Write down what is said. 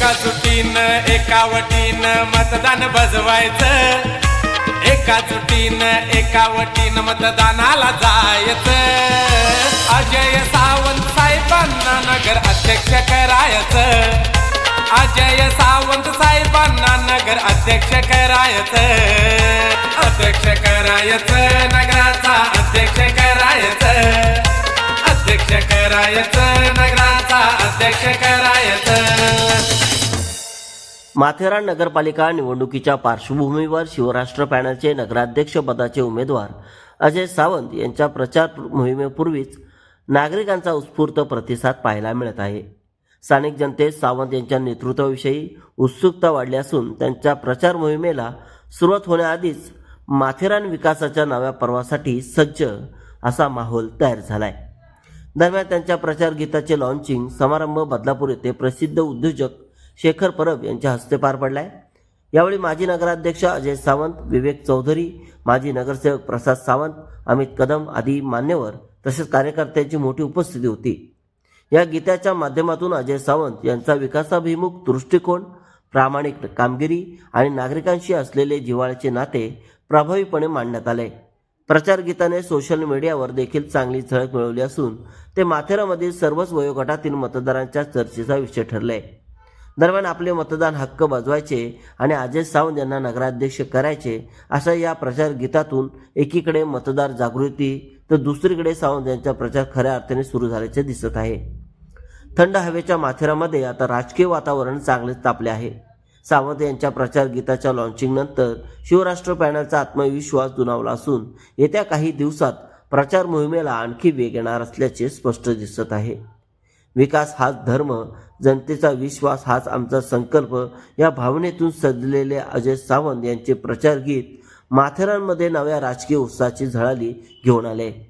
एका चुटीन एका वटीन मतदान बजवायचं. एका चुटीन एका वटीन मतदानाला जायचं. अजय सावंत साहेबांना नगर अध्यक्ष करायचं. अजय सावंत साहेबांना नगर अध्यक्ष करायचं. अध्यक्ष करायचं नगराचा अध्यक्ष करायचं. अध्यक्ष करायचं नगराचा अध्यक्ष करायचं. माथेरान नगरपालिका निवडणुकीच्या पार्श्वभूमीवर शिवराष्ट्र पॅनलचे नगराध्यक्ष पदाचे उमेदवार अजय सावंत यांच्या प्रचार मोहिमेपूर्वीच नागरिकांचा उत्स्फूर्त प्रतिसाद पाहायला मिळत आहे. स्थानिक जनतेत सावंत यांच्या नेतृत्वाविषयी उत्सुकता वाढली असून त्यांच्या प्रचार मोहिमेला सुरुवात होण्याआधीच माथेरान विकासाच्या नव्या पर्वासाठी सज्ज असा माहोल तयार झालाय. दरम्यान त्यांच्या प्रचार गीताचे लॉन्चिंग समारंभ बदलापूर येथे प्रसिद्ध उद्योजक शेखर परब यांच्या हस्ते पार पडलाय. यावेळी माजी नगराध्यक्ष अजय सावंत विवेक चौधरी माजी नगरसेवक प्रसाद सावंत अमित कदम आदी मान्यवर तसेच कार्यकर्त्यांची मोठी उपस्थिती होती. या गीताच्या माध्यमातून अजय सावंत यांचा विकासाभिमुख दृष्टिकोन प्रामाणिक कामगिरी आणि नागरिकांशी असलेले जिव्हाळ्याचे नाते प्रभावीपणे मांडण्यात आले. प्रचार गीताने सोशल मीडियावर देखील चांगली झळक मिळवली असून ते माथेरामधील सर्वच वयोगटातील मतदारांच्या चर्चेचा विषय ठरले. दरम्यान आपले मतदान हक्क बजवायचे आणि अजय सावंत यांना नगराध्यक्ष करायचे अशा या प्रचार गीतातून एकीकडे मतदार जागृती तर दुसरीकडे सावंत यांचा प्रचार खऱ्या अर्थाने सुरू झाल्याचे दिसत आहे. थंड हवेच्या माथेरामध्ये आता राजकीय वातावरण चांगलेच तापले आहे. सावंत यांच्या प्रचार गीताच्या लॉन्चिंगनंतर शिवराष्ट्र पॅनलचा आत्मविश्वास दुणावला असून येत्या काही दिवसात प्रचार मोहिमेला आणखी वेग येणार असल्याचे स्पष्ट दिसत आहे. विकास हाच धर्म जनतेचा विश्वास हाच आमचा संकल्प. या भावनेतून सजलेले अजय सावंत यांचे प्रचार गीत माथेरानमध्ये नव्या राजकीय उत्साहाची झळाली घेऊन आले.